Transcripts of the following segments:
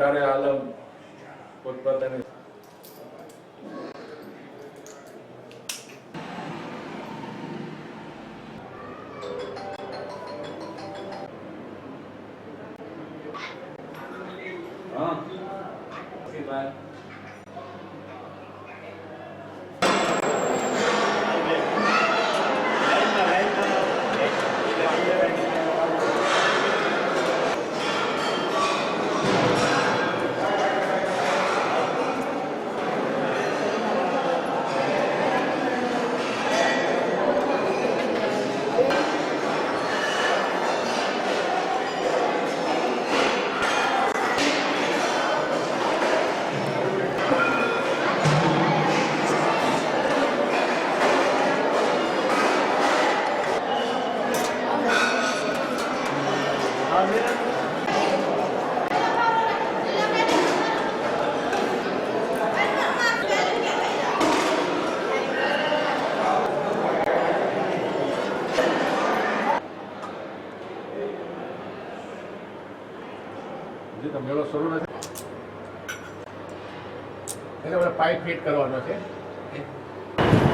સારે આલમ પોતપોતાની હજી મેળો શરૂ પાઇપ ફિટ કરવાનો છે.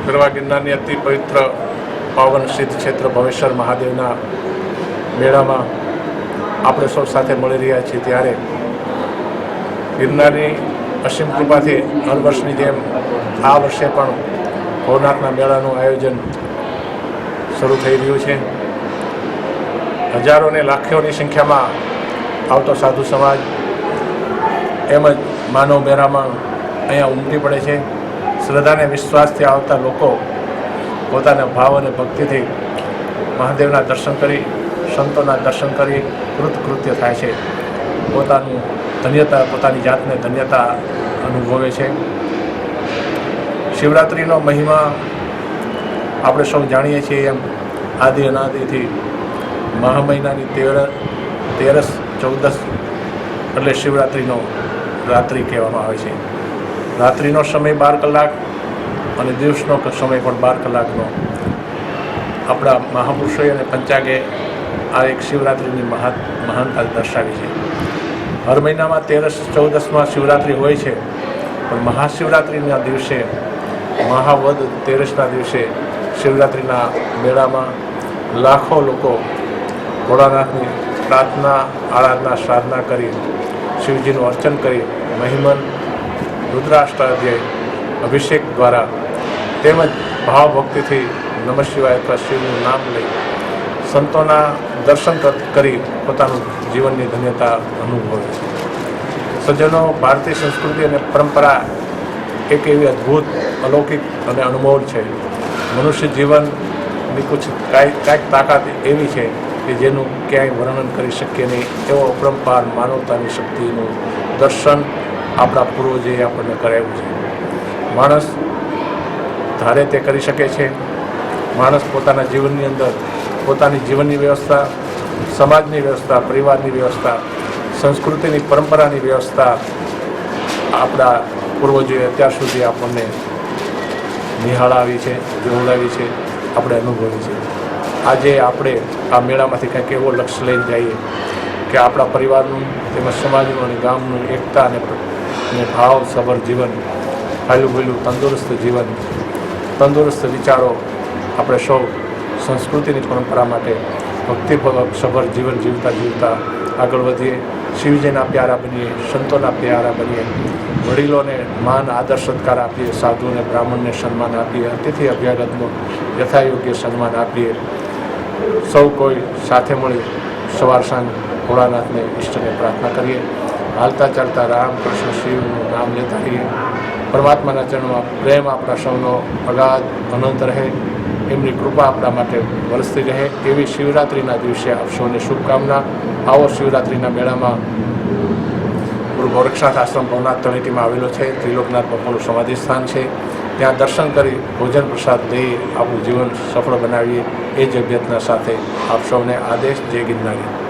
ગરવા ગિરનારની અતિ પવિત્ર પાવન સિદ્ધ ક્ષેત્ર ભવેશ્વર મહાદેવના મેળામાં આપણે સૌ સાથે મળી રહ્યા છીએ ત્યારે ગિરનારની અસીમ કૃપાથી હર વર્ષની જેમ આ વર્ષે પણ ભવનાથના મેળાનું આયોજન શરૂ થઈ રહ્યું છે. હજારો ને લાખોની સંખ્યામાં આવતો સાધુ સમાજ એમજ માનવ મેળામાં અહીંયા ઉમટી પડે છે. શ્રદ્ધાને વિશ્વાસથી આવતા લોકો પોતાના ભાવ અને ભક્તિથી મહાદેવના દર્શન કરી સંતોના દર્શન કરી કૃતકૃત્ય થાય છે. પોતાનું ધન્યતા, પોતાની જાતને ધન્યતા અનુભવે છે. શિવરાત્રિનો મહિમા આપણે સૌ જાણીએ છીએ એમ આદિ અનાદિથી મહા મહિનાની તેર, તેરસ, ચૌદસ એટલે શિવરાત્રિનો રાત્રિ કહેવામાં આવે છે. રાત્રિનો સમય બાર કલાક અને દિવસનો સમય પણ બાર કલાકનો. આપણા મહાપુરુષોએ અને પંચાગે આ એક શિવરાત્રિની મહા મહાનતા દર્શાવી છે. હર મહિનામાં તેરસ ચૌદસમાં શિવરાત્રિ હોય છે, પણ મહાશિવરાત્રિના દિવસે, મહાવદ તેરસના દિવસે શિવરાત્રિના મેળામાં લાખો લોકો ભોળાનાથની પ્રાર્થના, આરાધના, સાધના કરી, શિવજીનું અર્ચન કરી મહિમન રુદ્રાષ્ટાધ્યાય અભિષેક દ્વારા તેમજ ભાવભક્તિથી નમઃ શિવાય અથવા શિવનું નામ લઈ સંતોના દર્શન કરી પોતાનું જીવનની ધન્યતા અનુભવે છે. સજ્જનો ભારતીય સંસ્કૃતિ અને પરંપરા એક એવી અદ્ભુત, અલૌકિક અને અનુભવ છે. મનુષ્ય જીવનની કુછ કાંઈ, કાંઈક તાકાત એવી છે કે જેનું ક્યાંય વર્ણન કરી શકીએ નહીં. એવો અપરંપાર માનવતાની શક્તિનું દર્શન આપણા પૂર્વજે આપણને કરાવ્યું છે. માણસ ધારે તે કરી શકે છે. માણસ પોતાના જીવનની અંદર પોતાની જીવનની વ્યવસ્થા, સમાજની વ્યવસ્થા, પરિવારની વ્યવસ્થા, સંસ્કૃતિની પરંપરાની વ્યવસ્થા આપણા પૂર્વજોએ અત્યાર સુધી આપણને નિહાળાવી છે, જોવડાવી છે, આપણે અનુભવી છે. આજે આપણે આ મેળામાંથી કંઈક એવો લક્ષ્ય લઈને જઈએ કે આપણા પરિવારનું, તેમજ સમાજનું અને ગામનું એકતા અને અને ભાવ સભર જીવન હાલું ભૂલું તંદુરસ્ત જીવન, તંદુરસ્ત વિચારો આપણે સૌ સંસ્કૃતિની પરંપરા માટે ભક્તિપૂર્વક સભર જીવન જીવતા જીવતા આગળ વધીએ. શિવજીના પ્યારા બનીએ, સંતોના પ્યારા બનીએ. વડીલોને માન, આદર, સત્કાર આપીએ, સાધુને, બ્રાહ્મણને સન્માન આપીએ, અતિથિ અભ્યાગતનું યથાયોગ્ય સન્માન આપીએ. સૌ કોઈ સાથે મળી સવાર સાંજ ભોળાનાથને ઈષ્ટને પ્રાર્થના કરીએ. હાલતા ચાલતા રામ, કૃષ્ણ, શિવનું નામ લેતા રહીએ. પરમાત્માના ચરણમાં પ્રેમ આપણા સૌનો અગાધ અનંત રહે. એમની કૃપા આપણા માટે વરસતી રહે એવી શિવરાત્રિના દિવસે આપ સૌને શુભકામના. આવો શિવરાત્રિના મેળામાં ગુરુ ગોરક્ષનાથ આશ્રમ ભવનાથ તળેટીમાં આવેલો છે. ત્રિલોકનાથ બાપુનું સમાધિ સ્થાન છે. ત્યાં દર્શન કરી ભોજન પ્રસાદ લઈ આપણું જીવન સફળ બનાવીએ. એ જ અભ્યર્થના સાથે આપ સૌને આદેશ. જય ગિરનારી.